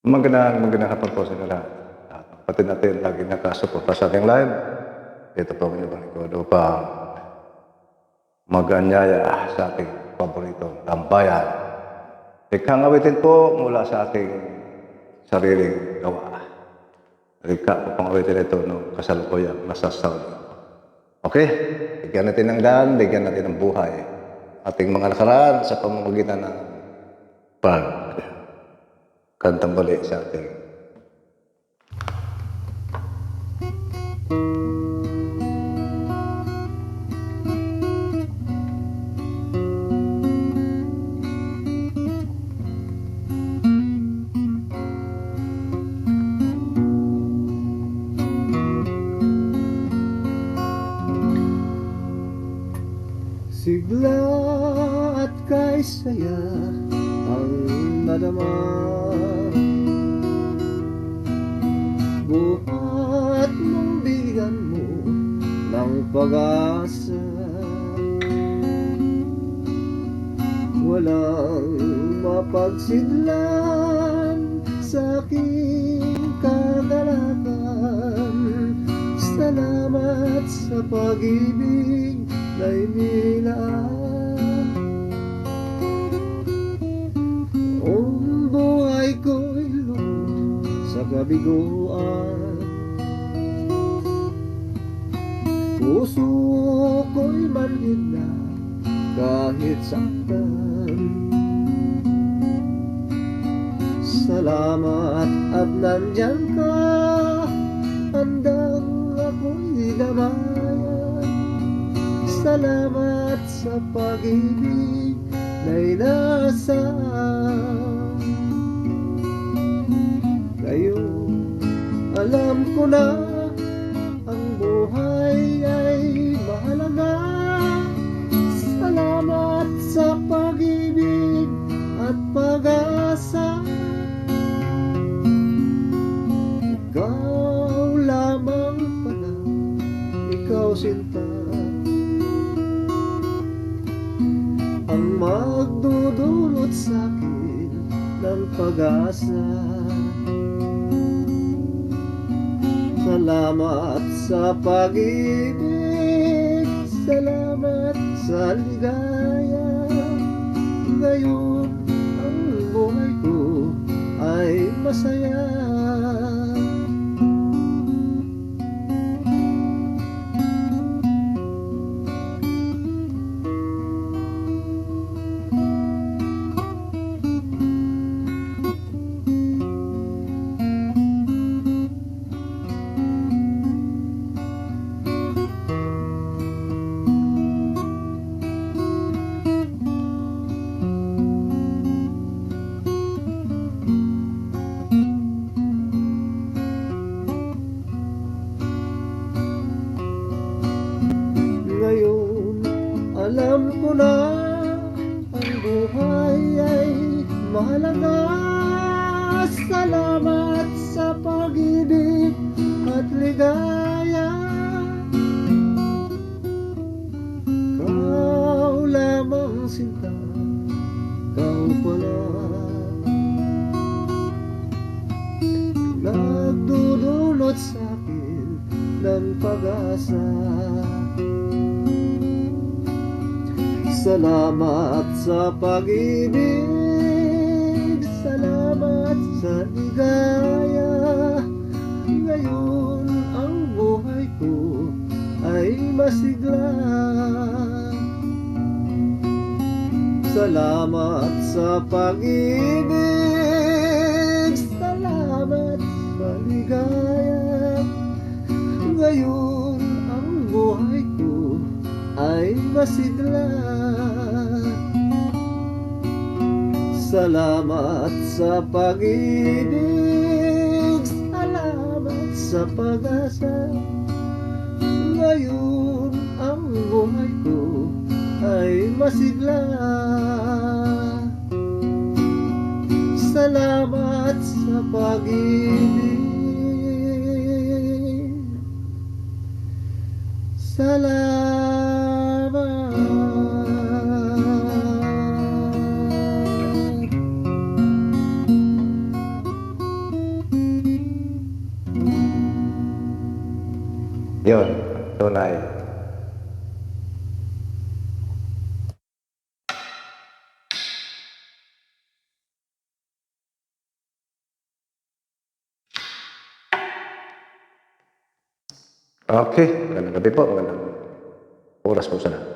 Magandang magandang hapon po sa inyo lahat. At kapatid natin lagi nakasuporta sa ating live. Ito po ang inyong lingkod upang mag-anyaya sa ating paboritong tambayan. Ikhang po mula sa ating sariling gawa. Ikha po pang awitin ito nung kasalukuyang nasa Saudi. Okay? Bigyan natin ng daan, bigyan natin ng buhay. Ating mga nakaraan sa pamamagitan ng pag kantang bali sa ating Sigla at kay saya ang nadama Buhat mong bigyan mo ng pag-asa. Walang mapagsidlan sa aking kagalakan. Salamat sa pag-ibig na inilaan kabiguan Puso ko'y manhid na kahit saktan. Salamat at nandyan ka Handang ako'y gamayan Salamat sa pag-ibig na inasaan Ngayon, alam ko na ang buhay ay mahalaga. Salamat sa pag-ibig at pag-asa. Ikaw lamang pala, ikaw sinta. Ang magdudulot sa akin ng pag-asa Salamat sa pag-ibig. Salamat sa ligaya. Ngayon alam ko na ang buhay ay mahalaga. Salamat sa pag-ibig at ligaya. Kau lamang sinta, kau pala. Nagdudulot sa akin ng pag-asa Salamat sa pag-ibig. Salamat sa ligaya. Ngayon ang buhay ko ay masigla. Salamat sa pag-ibig Salamat sa pag-ibig. Salamat sa pag-asa. Ngayon ang buhay ko ay masigla. Salamat sa pag-ibig. Salamat Yun, tunay. Okay, magandang gabi po, magandang oras po sana.